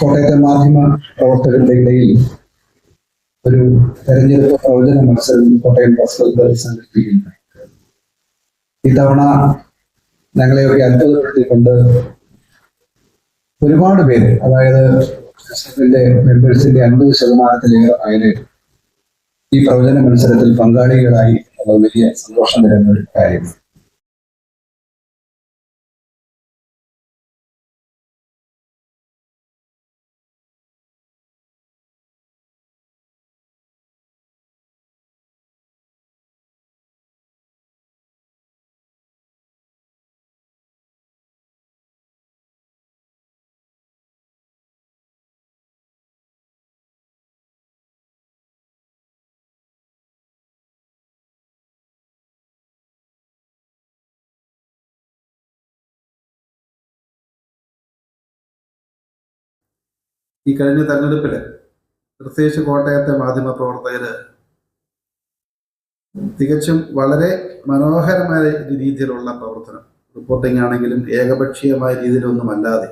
കോട്ടയത്തെ മാധ്യമ പ്രവർത്തകരുടെ ഇടയിൽ ഒരു തെരഞ്ഞെടുപ്പ് പ്രവചന മത്സരം കോട്ടയം പ്രസ് ക്ലബ്ബ് സംഘടിപ്പിക്കുന്നു. ഇത്തവണ ഞങ്ങളെയൊക്കെ അത്ഭുതപ്പെടുത്തിക്കൊണ്ട് ഒരുപാട് പേര് അതായത് മെമ്പേഴ്സിന്റെ അൻപത് ശതമാനത്തിലേറെ ആയത് ഈ പ്രവചന മത്സരത്തിൽ പങ്കാളികളായി. വലിയ സന്തോഷം തരുന്ന ഒരു കാര്യമാണ്. ഈ കഴിഞ്ഞ തെരഞ്ഞെടുപ്പിൽ പ്രത്യേകിച്ച് കോട്ടയത്തെ മാധ്യമ പ്രവർത്തകര് തികച്ചും വളരെ മനോഹരമായ രീതിയിലുള്ള പ്രവർത്തനം. റിപ്പോർട്ടിംഗ് ആണെങ്കിലും ഏകപക്ഷീയമായ രീതിയിലൊന്നുമല്ലാതെ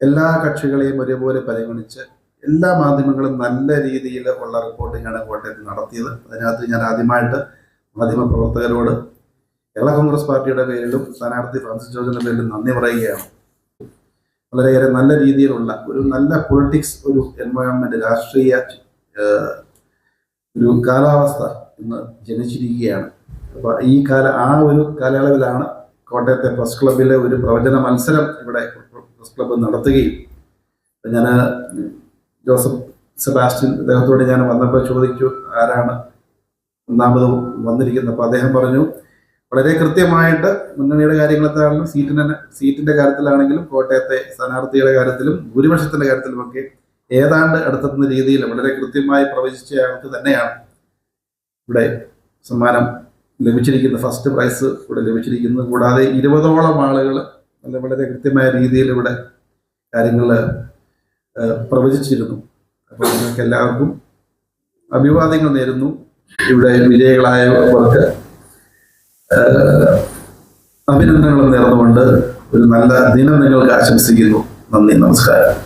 എല്ലാ കക്ഷികളെയും ഒരുപോലെ പരിഗണിച്ച് എല്ലാ മാധ്യമങ്ങളും നല്ല രീതിയിൽ ഉള്ള റിപ്പോർട്ടിംഗ് ആണ് കോട്ടയത്ത് നടത്തിയത്. അതിനകത്ത് ഞാൻ ആദ്യമായിട്ട് മാധ്യമ പ്രവർത്തകരോട് കേരള കോൺഗ്രസ് പാർട്ടിയുടെ പേരിലും സ്ഥാനാർത്ഥി ഫ്രാൻസിസ് ജോർജിന്റെ പേരിലും നന്ദി പറയുകയാണ്. വളരെയേറെ നല്ല രീതിയിലുള്ള ഒരു നല്ല പൊളിറ്റിക്സ് ഒരു എൻവയോൺമെന്റ് രാഷ്ട്രീയ ഒരു കാലാവസ്ഥ ഇന്ന് ജനിച്ചിരിക്കുകയാണ്. അപ്പൊ ഈ കാല ആ ഒരു കാലയളവിലാണ് കോട്ടയത്തെ പ്രസ് ക്ലബിലെ ഒരു പ്രവചന മത്സരം ഇവിടെ പ്രസ് ക്ലബ്ബ് നടത്തുകയും. ഞാൻ ജോസഫ് സെബാസ്റ്റ്യൻ അദ്ദേഹത്തോട് ഞാൻ വന്നപ്പോൾ ചോദിച്ചു ആരാണ് ഒന്നാമത് വന്നിരിക്കുന്നത്? അപ്പോൾ അദ്ദേഹം പറഞ്ഞു വളരെ കൃത്യമായിട്ട് മുന്നണിയുടെ കാര്യങ്ങളെത്താണെങ്കിലും സീറ്റിന് സീറ്റിന്റെ കാര്യത്തിലാണെങ്കിലും കോട്ടയത്തെ സ്ഥാനാർത്ഥിയുടെ കാര്യത്തിലും ഭൂരിപക്ഷത്തിന്റെ കാര്യത്തിലുമൊക്കെ ഏതാണ്ട് അടുത്തെത്തുന്ന രീതിയിൽ വളരെ കൃത്യമായി പ്രവചിച്ച ആൾക്ക് തന്നെയാണ് ഇവിടെ സമ്മാനം ലഭിച്ചിരിക്കുന്ന ഫസ്റ്റ് പ്രൈസ് ഇവിടെ ലഭിച്ചിരിക്കുന്നത്. കൂടാതെ ഇരുപതോളം ആളുകൾ നല്ല വളരെ കൃത്യമായ രീതിയിൽ ഇവിടെ കാര്യങ്ങൾ പ്രവചിച്ചിരുന്നു. അപ്പോൾ നിങ്ങൾക്ക് എല്ലാവർക്കും അഭിവാദ്യങ്ങൾ നേരുന്നു. ഇവിടെ വിജയികളായവർക്ക് ഏഹ് അഭിനന്ദനങ്ങൾ നേർന്നുകൊണ്ട് ഒരു നല്ല ദിനം നിങ്ങൾക്ക് ആശംസിക്കുന്നു. നന്ദി നമസ്കാരം.